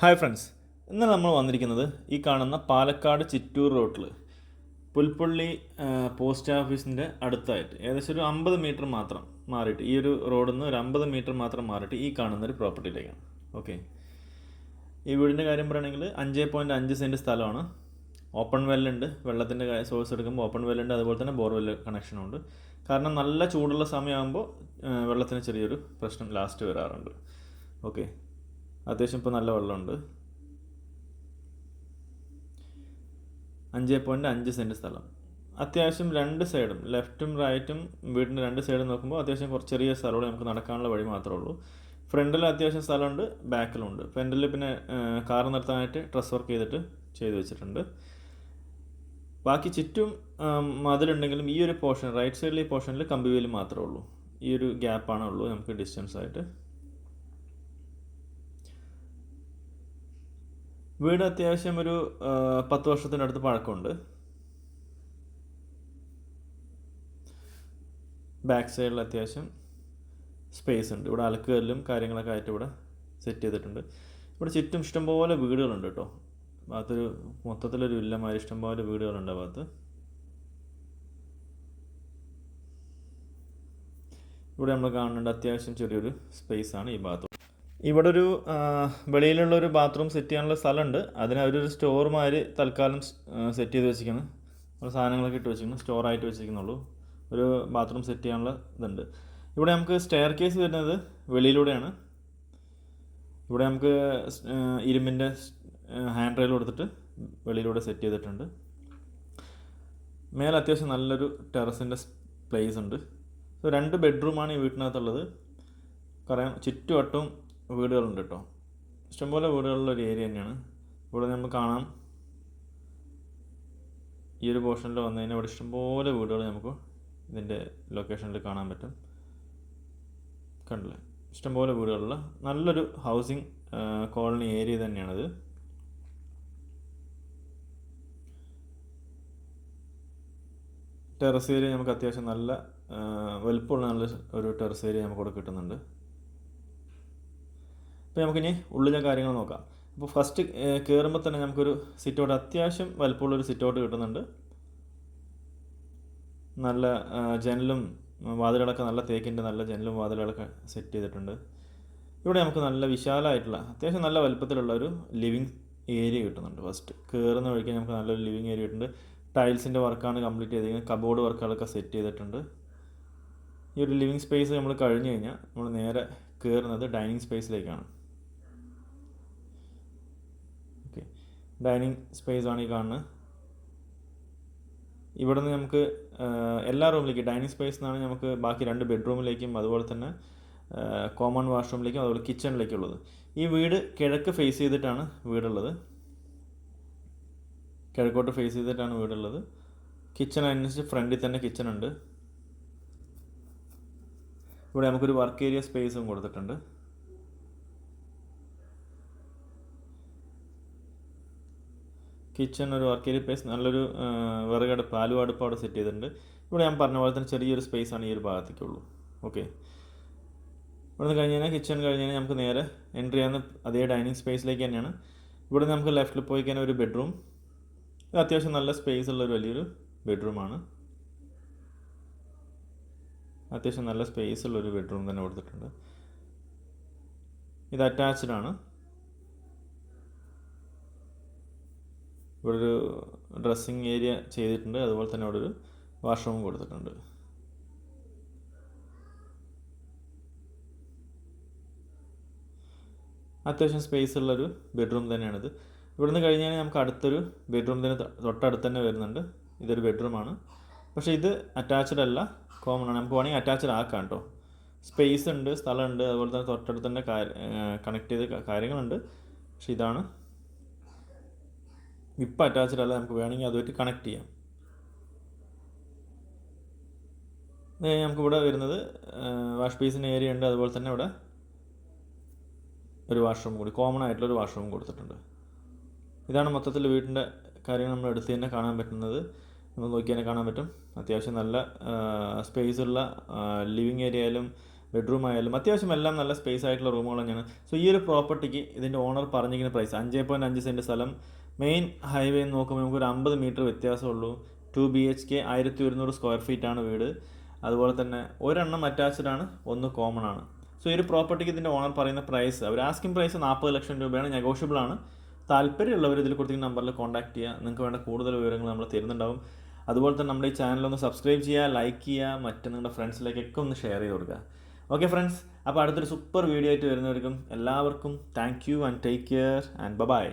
Hi friends ഇന്ന് നമ്മൾ വന്നിരിക്കുന്നത് ഈ കാണുന്ന പാലക്കാട് ചിറ്റൂർ റോട്ടിൽ പുൽപ്പള്ളി പോസ്റ്റ് ഓഫീസിന്റെ അടുത്തായിട്ട്. ഏകദേശം ഒരു അമ്പത് മീറ്റർ മാത്രം മാറിയിട്ട് ഈ ഒരു റോഡിൽ നിന്ന് ഒരു അമ്പത് മീറ്റർ മാത്രം മാറിയിട്ട് ഈ കാണുന്ന ഒരു പ്രോപ്പർട്ടിയിലേക്കാണ് ഓക്കെ ഈ വീടിന്റെ കാര്യം പറയുകയാണെങ്കിൽ അഞ്ച് പോയിന്റ് അഞ്ച് സെന്റ് സ്ഥലമാണ്. ഓപ്പൺ വെല്ലുണ്ട് വെള്ളത്തിന്റെ സോഴ്സ് എടുക്കുമ്പോൾ ഓപ്പൺ വെല്ലുണ്ട് അതുപോലെ തന്നെ ബോർവെൽ കണക്ഷനുണ്ട് കാരണം നല്ല ചൂടുള്ള സമയമാകുമ്പോൾ വെള്ളത്തിന് ചെറിയൊരു പ്രശ്നം ലാസ്റ്റ് വരാറുണ്ട്. ഓക്കെ അത്യാവശ്യം ഇപ്പോൾ നല്ല വെള്ളമുണ്ട്. അഞ്ച് പോയിന്റ് അഞ്ച് സെന്റ് സ്ഥലം. അത്യാവശ്യം രണ്ട് സൈഡും ലെഫ്റ്റും റൈറ്റും വീടിന്റെ രണ്ട് സൈഡും നോക്കുമ്പോൾ അത്യാവശ്യം കുറച്ച് ചെറിയ സ്ഥലമുള്ളൂ നമുക്ക് നടക്കാനുള്ള വഴി മാത്രമേ ഉള്ളൂ. ഫ്രണ്ടിൽ അത്യാവശ്യം സ്ഥലമുണ്ട് ബാക്കിലുണ്ട് ഫ്രണ്ടിൽ പിന്നെ കാർ നിർത്താനായിട്ട് ഡ്രസ് വർക്ക് ചെയ്തിട്ട് ചെയ്തു വെച്ചിട്ടുണ്ട്. ബാക്കി ചുറ്റും മതിലുണ്ടെങ്കിലും ഈ ഒരു പോർഷൻ റൈറ്റ് സൈഡിലെ ഈ പോർഷനിൽ കമ്പി കമ്പിവേലി മാത്രമേ ഉള്ളൂ. ഈ ഒരു ഗ്യാപ്പാണുള്ളൂ നമുക്ക് ഡിസ്റ്റൻസ് ആയിട്ട്. വീട് അത്യാവശ്യം ഒരു പത്ത് വർഷത്തിനടുത്ത് പഴക്കമുണ്ട്. ബാക്ക് സൈഡിൽ അത്യാവശ്യം സ്പേസ് ഉണ്ട്. ഇവിടെ അലക്കുകല്ലും കാര്യങ്ങളൊക്കെ ആയിട്ട് ഇവിടെ സെറ്റ് ചെയ്തിട്ടുണ്ട്. ഇവിടെ ചുറ്റും ഇഷ്ടംപോലെ വീടുകളുണ്ട് കേട്ടോ. ഭാഗത്തൊരു മൊത്തത്തിലൊരു വില്ലമാതിരി ഇഷ്ടംപോലെ വീടുകളുണ്ട് ആ ഭാഗത്ത് ഇവിടെ നമ്മൾ കാണുന്നുണ്ട് അത്യാവശ്യം ചെറിയൊരു സ്പേസ് ആണ് ഈ ഭാഗത്ത് ഇവിടെ ഒരു വെളിയിലുള്ള ഒരു ബാത്റൂം സെറ്റ് ചെയ്യാനുള്ള സ്ഥലമുണ്ട്. അതിന് അവരൊരു സ്റ്റോർ തൽക്കാലം സെറ്റ് ചെയ്ത് വെച്ചിരിക്കുന്നു. നമ്മൾ സാധനങ്ങളൊക്കെ ഇട്ട് വെച്ചിരിക്കുന്നു. സ്റ്റോറായിട്ട് വെച്ചിരിക്കുന്നുള്ളൂ. ഒരു ബാത്റൂം സെറ്റ് ചെയ്യാനുള്ള ഇതുണ്ട്. ഇവിടെ നമുക്ക് സ്റ്റെയർ കേസ് വരുന്നത് വെളിയിലൂടെയാണ്. ഇവിടെ നമുക്ക് ഇരുമ്പിന്റെ ഹാൻഡ് റെയിൽ കൊടുത്തിട്ട് വെളിയിലൂടെ സെറ്റ് ചെയ്തിട്ടുണ്ട്. മേലെ അത്യാവശ്യം നല്ലൊരു ടെറസിന്റെ പ്ലേസ് ഉണ്ട്. സോ രണ്ട് ബെഡ്റൂമാണ് ഈ വീട്ടിനകത്തുള്ളത്. പറയാം ചുറ്റുവട്ടവും വീടുകളുണ്ട് കേട്ടോ ഇഷ്ടംപോലെ വീടുകളുള്ള ഒരു ഏരിയ തന്നെയാണ്. ഇവിടെ നമുക്ക് കാണാം. ഈ ഒരു പോർഷനിൽ വന്നു കഴിഞ്ഞാൽ ഇവിടെ ഇഷ്ടംപോലെ വീടുകൾ നമുക്ക് ഇതിന്റെ ലൊക്കേഷനിൽ കാണാൻ പറ്റും. കണ്ടില്ലേ? ഇഷ്ടംപോലെ വീടുകളുള്ള നല്ലൊരു ഹൗസിംഗ് കോളനി ഏരിയ തന്നെയാണിത്. ടെറസ് ഏരിയ നമുക്ക് അത്യാവശ്യം നല്ല വലുപ്പമുള്ള നല്ല ഒരു ടെറസ് ഏരിയ നമുക്ക് ഇവിടെ കിട്ടുന്നുണ്ട്. അപ്പോൾ നമുക്കിനി ഉള്ളിലെ കാര്യങ്ങൾ നോക്കാം. അപ്പോൾ ഫസ്റ്റ് കയറുമ്പോൾ തന്നെ നമുക്കൊരു സിറ്റൗട്ട് അത്യാവശ്യം വലുപ്പമുള്ളൊരു സിറ്റ് ഔട്ട് കിട്ടുന്നുണ്ട്. നല്ല ജനലും വാതിലുകളൊക്കെ നല്ല തേക്കിന്റെ നല്ല ജനലും വാതിലുകളൊക്കെ സെറ്റ് ചെയ്തിട്ടുണ്ട്. ഇവിടെ നമുക്ക് നല്ല വിശാലമായിട്ടുള്ള അത്യാവശ്യം നല്ല വലുപ്പത്തിലുള്ള ഒരു ലിവിങ് ഏരിയ കിട്ടുന്നുണ്ട് ഫസ്റ്റ് കയറുന്ന വഴിക്ക് നമുക്ക് നല്ലൊരു ലിവിങ് ഏരിയ കിട്ടുന്നുണ്ട്. ടൈൽസിന്റെ വർക്കാണ് കംപ്ലീറ്റ് ചെയ്തിരിക്കുന്നത്. കബോർഡ് വർക്കുകളൊക്കെ സെറ്റ് ചെയ്തിട്ടുണ്ട്. ഈ ഒരു ലിവിങ് സ്പേസ് നമ്മൾ കഴിഞ്ഞ് കഴിഞ്ഞാൽ നമ്മൾ നേരെ കയറുന്നത് ഡൈനിങ് സ്പേസിലേക്കാണ് ഓക്കെ ഡൈനിങ് സ്പേസ് ആണ് ഈ കാണുന്നത്. ഇവിടെ നിന്ന് നമുക്ക് എല്ലാ റൂമിലേക്കും ഡൈനിങ് സ്പേസ് നിന്നാണ് നമുക്ക് ബാക്കി രണ്ട് ബെഡ്റൂമിലേക്കും അതുപോലെ തന്നെ കോമൺ വാഷ്റൂമിലേക്കും അതുപോലെ കിച്ചണിലേക്കും ഉള്ളത് ഈ വീട് കിഴക്ക് ഫേസ് ചെയ്തിട്ടാണ് വീടുള്ളത്. കിഴക്കോട്ട് ഫേസ് ചെയ്തിട്ടാണ് വീടുള്ളത്. കിച്ചൺ അനുസരിച്ച് ഫ്രണ്ടിൽ തന്നെ കിച്ചൺ ഉണ്ട്. ഇവിടെ നമുക്കൊരു വർക്ക് ഏരിയ സ്പേസും കൊടുത്തിട്ടുണ്ട്. കിച്ചൺ ഒരു വർക്ക് ഏരിയ സ്പേസ് നല്ലൊരു വിറകടുപ്പ് ആലു അടുപ്പ് അവിടെ സെറ്റ് ചെയ്തിട്ടുണ്ട്. ഇവിടെ ഞാൻ പറഞ്ഞ പോലെ തന്നെ ചെറിയൊരു സ്പേസ് ആണ് ഈ ഒരു ഭാഗത്തേക്കുള്ളൂ. ഓക്കെ ഇവിടെ നിന്ന് കഴിഞ്ഞ് കഴിഞ്ഞാൽ കിച്ചൺ കഴിഞ്ഞ് കഴിഞ്ഞാൽ നമുക്ക് നേരെ എൻട്രി ചെയ്യുന്ന അതേ ഡൈനിങ് സ്പേസിലേക്ക് തന്നെയാണ്. ഇവിടെ നമുക്ക് ലെഫ്റ്റിൽ പോയി കഴിഞ്ഞാൽ ഒരു ബെഡ്റൂം ഇത് അത്യാവശ്യം നല്ല സ്പേസ് ഉള്ള ഒരു വലിയൊരു ബെഡ്റൂമാണ് അത്യാവശ്യം നല്ല സ്പേസ് ഉള്ള ഒരു ബെഡ്റൂം തന്നെ കൊടുത്തിട്ടുണ്ട്. ഇത് അറ്റാച്ച്ഡ് ആണ്. ഇവിടെ ഒരു ഡ്രസ്സിങ് ഏരിയ ചെയ്തിട്ടുണ്ട്. അതുപോലെ തന്നെ ഇവിടെ ഒരു വാഷ്റൂം കൊടുത്തിട്ടുണ്ട്. അത്യാവശ്യം സ്പേസ് ഉള്ളൊരു ബെഡ്റൂം തന്നെയാണിത്. ഇവിടുന്ന് കഴിഞ്ഞാൽ നമുക്ക് അടുത്തൊരു ബെഡ്റൂം തന്നെ തൊട്ടടുത്ത് തന്നെ വരുന്നുണ്ട്. ഇതൊരു ബെഡ്റൂമാണ് പക്ഷേ ഇത് അറ്റാച്ച്ഡ് അല്ല. കോമൺ ആണ്. നമുക്ക് വേണമെങ്കിൽ അറ്റാച്ച്ഡ് ആക്കാം കേട്ടോ സ്പേസ് ഉണ്ട് സ്ഥലമുണ്ട് അതുപോലെ തന്നെ തൊട്ടടുത്ത് തന്നെ കണക്ട് ചെയ്ത കാര്യങ്ങളുണ്ട്. പക്ഷേ ഇതാണ് ഇപ്പം അറ്റാച്ച്ഡ് അല്ല നമുക്ക് വേണമെങ്കിൽ അതുമായിട്ട് കണക്ട് ചെയ്യാം. നമുക്കിവിടെ വരുന്നത് വാഷ് ബേസിന്റെ ഏരിയ ഉണ്ട്. അതുപോലെ തന്നെ ഇവിടെ ഒരു വാഷ്റൂം കൂടി കോമൺ ആയിട്ടുള്ള ഒരു വാഷ്റൂം കൊടുത്തിട്ടുണ്ട്. ഇതാണ് മൊത്തത്തിൽ വീടിന്റെ കാര്യങ്ങൾ നമ്മൾ എടുത്ത് തന്നെ കാണാൻ പറ്റുന്നത്. നമ്മൾ നോക്കി തന്നെ കാണാൻ പറ്റും. അത്യാവശ്യം നല്ല സ്പേസ് ഉള്ള ലിവിങ് ഏരിയയിലും ബെഡ്റൂം ആയാലും അത്യാവശ്യം എല്ലാം നല്ല സ്പേസ് ആയിട്ടുള്ള റൂമുകൾ തന്നെയാണ്. സോ ഈ ഒരു പ്രോപ്പർട്ടിക്ക് ഇതിന്റെ ഓണർ പറഞ്ഞിരിക്കുന്ന പ്രൈസ് അഞ്ച് പോയിന്റ് അഞ്ച് സെന്റ് സ്ഥലം. മെയിൻ ഹൈവേ നോക്കുമ്പോൾ നമുക്ക് ഒരു അമ്പത് മീറ്റർ വ്യത്യാസമുള്ളൂ. ടു ബി എച്ച് കെ ആയിരത്തി ഒരുന്നൂറ് സ്ക്വയർ ഫീറ്റ് ആണ് വീട്. അതുപോലെ തന്നെ ഒരെണ്ണം അറ്റാച്ച്ഡ് ആണ് ഒന്ന് കോമൺ ആണ്. സോ ഈ ഒരു പ്രോപ്പർട്ടിക്ക് ഇതിന്റെ ഓണർ പറയുന്ന പ്രൈസ് അവർ ആസ്കിംഗ് പ്രൈസ് നാൽപ്പത് ലക്ഷം രൂപയാണ് നെഗോഷ്യബിൾ ആണ്. താല്പര്യമുള്ളവർ ഇതിൽ കൊടുത്തിരിക്കുന്ന നമ്പറിൽ കോൺടാക്ട് ചെയ്യുക. നിങ്ങൾക്ക് വേണ്ട കൂടുതൽ വിവരങ്ങൾ നമ്മൾ തരുന്നുണ്ടാവും. അതുപോലെ തന്നെ നമ്മുടെ ഈ ചാനൽ ഒന്ന് സബ്സ്ക്രൈബ് ചെയ്യുക ലൈക്ക് ചെയ്യുക മറ്റ് നിങ്ങളുടെ ഫ്രണ്ട്സിലേക്കൊക്കെ ഒന്ന് ഷെയർ ചെയ്ത് കൊടുക്കുക. ഓക്കെ ഫ്രണ്ട്സ് അപ്പോൾ അടുത്തൊരു സൂപ്പർ വീഡിയോ ആയിട്ട് വരുന്നവർക്കും എല്ലാവർക്കും thank you and take care and bye